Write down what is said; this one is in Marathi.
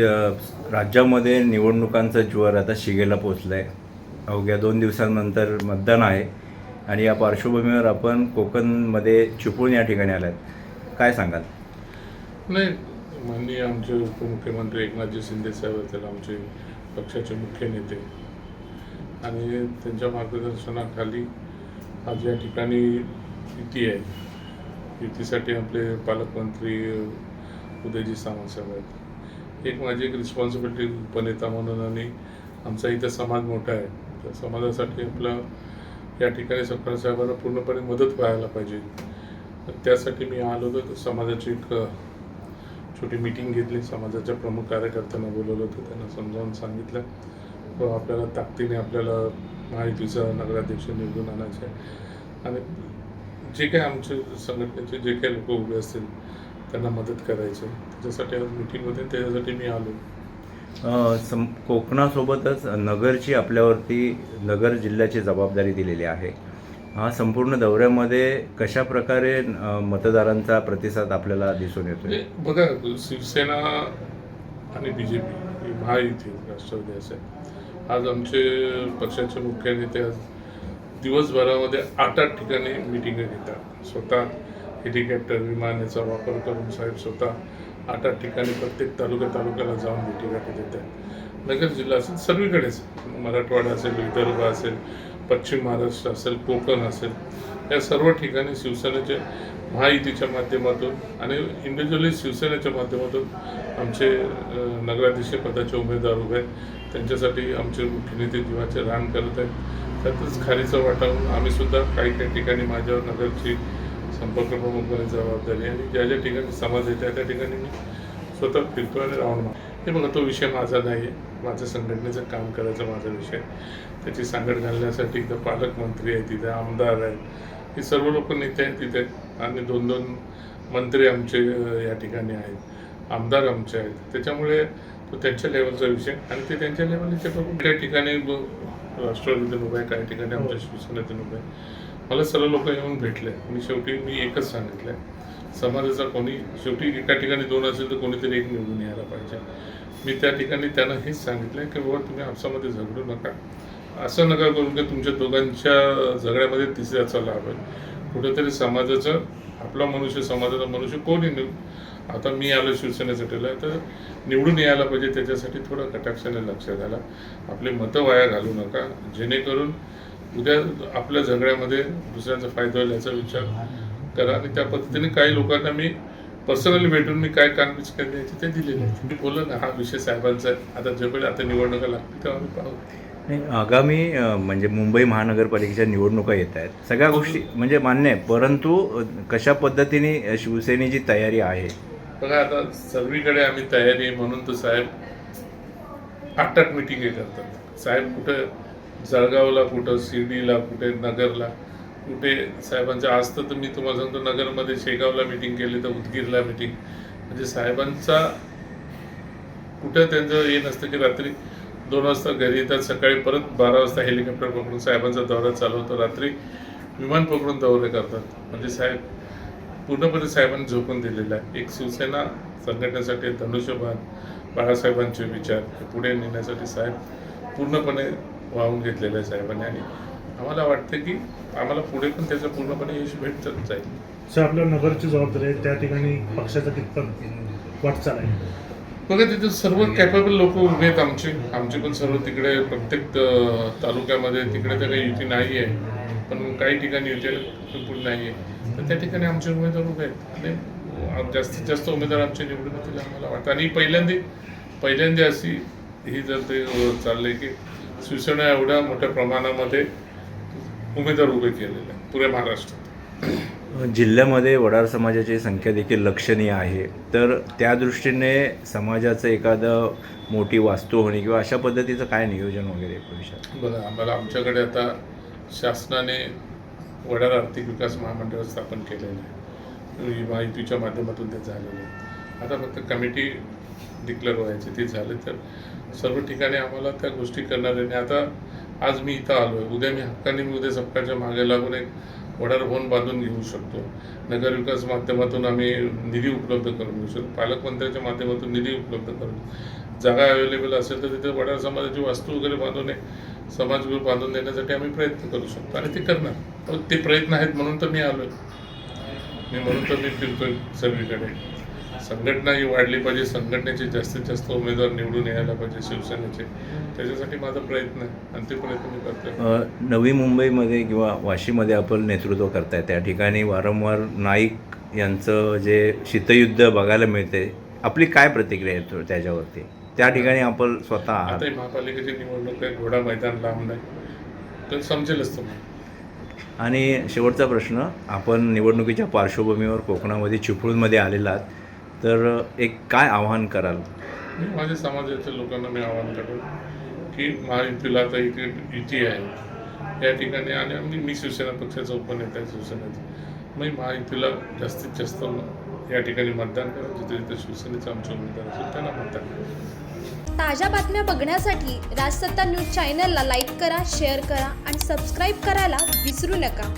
राज्य राज्यामध्ये निवडणुकांचा ज्वर आता शिगेला पोचला आहे अवघ्या दोन दिवसांनंतर मतदान आहे आणि या पार्श्वभूमीवर आपण कोकणमध्ये चिपळूण या ठिकाणी आल्यात काय सांगाल? नाही माननीय आमचे उपमुख्यमंत्री एकनाथजी शिंदे साहेब आहेत आमचे पक्षाचे मुख्य नेते. आणि त्यांच्या मार्गदर्शनाखाली आज या ठिकाणी युती आहे. युतीसाठी आपले पालकमंत्री उदयजी सावंत साहेब आहेत. एक माझी एक रिस्पॉन्सिबिलिटी उपनेता म्हणून आणि आमचा इथं समाज मोठा आहे. त्या समाजासाठी आपलं या ठिकाणी सरकार साहेबांना पूर्णपणे मदत व्हायला पाहिजे. त्यासाठी मी आलो होतो. समाजाची एक छोटी मीटिंग घेतली. समाजाच्या प्रमुख कार्यकर्त्यांना बोलवलं होतं. त्यांना समजावून सांगितलं. व आपल्याला ताकदीने आपल्याला महायुतीचा नगराध्यक्ष निवडून आणायचं आहे. आणि जे काही आमचे संघटनेचे जे काही लोक उभे असतील त्यांना मदत करायची. त्याच्यासाठी आज मीटिंग होते त्याच्यासाठी मी आलो. सम कोकणासोबतच नगरची आपल्यावरती नगर जिल्ह्याची जबाबदारी दिलेली आहे. हा संपूर्ण दौऱ्यामध्ये कशा प्रकारे मतदारांचा प्रतिसाद आपल्याला दिसून येतोय? म्हणजे बघा शिवसेना आणि B J P Mahayuti Rashtrawadi असेल आज आमचे पक्षाचे मुख्य नेते आज दिवसभरामध्ये आठ आठ ठिकाणी मिटिंग घेतात. स्वतः हेलिकॉप्टर विमान याचा वापर करून साहेब स्वतः आठ आठ ठिकाणी प्रत्येक तालुक्या तालुक्याला जाऊन मिटिंग देतात नगर जिल्हा असेल सर्वीकडेच मराठवाडा असेल विदर्भ असेल पश्चिम महाराष्ट्र असेल कोकण असेल या सर्व ठिकाणी शिवसेनेचे महायुतीच्या माध्यमातून आणि इंडिव्हिज्युअली शिवसेनेच्या माध्यमातून आमचे अ, नगराध्यक्ष पदाचे उमेदवार उभे आहेत. त्यांच्यासाठी आमचे मुख्य नेते जीवाचे रान करत आहेत. त्यातच खारीचं वाटावून आम्हीसुद्धा काही काही ठिकाणी माझ्यावर नगरची संपर्क प्रमुख जबाबदारी आणि ज्या ज्या ठिकाणी समाज आहे त्या त्या ठिकाणी मी स्वतः फिरतो आणि राहून हे बघा तो विषय माझा नाही आहे माझं संघटनेचं काम करायचा माझा विषय. त्याची सांगड घालण्यासाठी इथं पालकमंत्री आहे तिथे आमदार आहेत. हे सर्व लोक नेते आहेत तिथे आणि दोन दोन मंत्री आमचे या ठिकाणी आहेत. आमदार आमचे आहेत. त्याच्यामुळे तो त्यांच्या लेवलचा विषय. आणि ते त्यांच्या लेवलचे बघून त्या ठिकाणी राष्ट्रवादीतून उभं आहे काही ठिकाणी आमच्या शिवसेनेतून उभं आहे मला सर्व लोक येऊन भेटले. मी शेवटी मी एकच सांगितलं समाजाचा कोणी शेवटी एका ठिकाणी दोन असेल तर कोणीतरी एक निवडून यायला पाहिजे. मी त्या ठिकाणी त्यांना हेच सांगितलं की बाबा तुम्ही आपसामध्ये झगडू नका. असं नका करू की तुमच्या दोघांच्या झगड्यामध्ये तिसऱ्याचा लाभ आहे. कुठेतरी समाजाचं आपला मनुष्य समाजाचा मनुष्य कोणी निव आता मी आलो शिवसेनेसाठीला तर निवडून यायला पाहिजे त्याच्यासाठी थोडं कटाक्षाने लक्ष घाला. आपले मतं वाया घालू नका. जेणेकरून उद्या आपल्या झगड्यामध्ये दुसऱ्यांचा फायदा होईल याचा विचार करा आणि त्या पद्धतीने काही लोकांना मी पर्सनली भेटून मी काय कानवीच करण्याचे ते दिलेले मी बोललो ना हा विषय साहेबांचा आहे. आता ज्यावेळी आता निवडणुका लागतील तेव्हा आम्ही पाहू. नाही, आगामी म्हणजे मुंबई महानगरपालिकेच्या निवडणुका येत आहेत. सगळ्या गोष्टी म्हणजे मान्य आहे परंतु कशा पद्धतीने शिवसेनेची तयारी आहे? बघा आता सर्वीकडे आम्ही तयारी आहे म्हणून तर साहेब आठ आठ मिटिंगे करतात. साहेब कुठे जळगावला कुठं शिर्डीला कुठे नगरला कुठे साहेबांच्या असतं तर मी तुम्हाला सांगतो नगरमध्ये शेगावला मिटिंग केली तर उदगीरला मिटिंग म्हणजे साहेबांचा कुठं त्यांचं हे नसतं की रात्री दोन वाजता घरी येतात सकाळी परत बारा वाजता हेलिकॉप्टर पकडून साहेबांचा दौरा चालू होतो. रात्री विमान पकडून दौरे करतात. म्हणजे साहेब पूर्णपणे साहेबांनी झोपून दिलेला आहे. एक शिवसेना संघटनेसाठी धनुष्यबाण बाळासाहेबांचे विचार हे पुढे नेण्यासाठी साहेब पूर्णपणे वाहून घेतलेले आहे साहेबांनी. आणि आम्हाला वाटतं की आम्हाला पुढे पण त्याचं पूर्णपणे यश भेटत जाईल. सर आपल्या नगरची जबाबदारी आहे त्या ठिकाणी पक्षाचा कितपत वाटचाल आहे. बघा तिथे सर्व कॅपेबल लोक उभे आहेत आमचे. आमचे पण सर्व तिकडे प्रत्येक तालुक्यामध्ये तिकडे तर काही युती नाही आहे पण काही ठिकाणी युती पुढे नाही आहे तर त्या ठिकाणी आमचे उमेदवार उभे आहेत. आणि जास्तीत जास्त उमेदवार आमचे निवडून येतील आम्हाला वाटतं. आणि पहिल्यांदा पहिल्यांदा अशी ही जर ते अं, चाललंय की शिवसेना एवढ्या मोठ्या प्रमाणामध्ये उमेदवार उभे केलेले आहेत पुऱ्या महाराष्ट्रात. जिल्ह्यामध्ये वडार समाजाची संख्या देखील लक्षणीय आहे. तर त्या दृष्टीने समाजाचं एखादं मोठी वास्तू होणे किंवा अशा पद्धतीचं काय नियोजन वगैरे भविष्यात? बघा आम्हाला आमच्याकडे आता शासनाने वडार आर्थिक विकास महामंडळ स्थापन केलेलं आहे. माहितीच्या माध्यमातून ते झालेलं आहे. आता फक्त कमिटी डिक्लेअर व्हायची ते झाले तर सर्व ठिकाणी आम्हाला त्या गोष्टी आणि आता आज मी इथं आलो आहे उद्या मी हक्काने मी उद्या सपकाळच्या मागे लागून एक वडार भवन बांधून घेऊ शकतो. नगरविकास माध्यमातून आम्ही निधी उपलब्ध करून घेऊ शकतो. पालकमंत्र्याच्या माध्यमातून निधी उपलब्ध करून जागा अवेलेबल असेल तर तिथे वडार समाजाची वास्तू वगैरे बांधून आहे समाजगृह बांधून देण्यासाठी आम्ही प्रयत्न करू शकतो. आणि ते करणार. ते प्रयत्न आहेत म्हणून तर मी आलो आहे मी म्हणून तर मी फिरतोय सगळीकडे. संघटना ही वाढली पाहिजे संघटनेचे जास्तीत जास्त उमेदवार निवडून यायला पाहिजे शिवसेनेचे. त्याच्यासाठी माझा प्रयत्न आहे आणि ते प्रयत्न मी करतोय. अ, नवी मुंबईमध्ये किंवा वाशीमध्ये आपण नेतृत्व करताय त्या ठिकाणी वारंवार नाईक यांचं जे शीतयुद्ध बघायला मिळते आपली काय प्रतिक्रिया आहे तो- त्याच्यावरती? त्या ठिकाणी आपण स्वतः आता महापालिकेची निवडणूक आहे घोडा मैदान लांब नाही. तर समजेलच तुम्हाला आणि शेवटचा प्रश्न आपण निवडणुकीच्या पार्श्वभूमीवर कोकणामध्ये चिपळूणमध्ये आलेला आहात. तर एक काय आव्हान कराल? मी माझ्या समाजाच्या लोकांना मी आवाहन करेन की महायुतीला आता इथे युती आहे. या ठिकाणी आणि आम्ही मी शिवसेना पक्षाचा उपनेता आहे शिवसेनेचा. मी महायुतीला जास्तीत जास्त या ठिकाणी मतदान करा जिथे जिथे शिवसेनेचा आमचे उमेदवार असेल त्यांना मतदान करा. ताज्या बातम्या बघण्यासाठी राजसत्ता न्यूज चॅनलला लाईक करा शेअर करा आणि सबस्क्राईब करायला विसरू नका.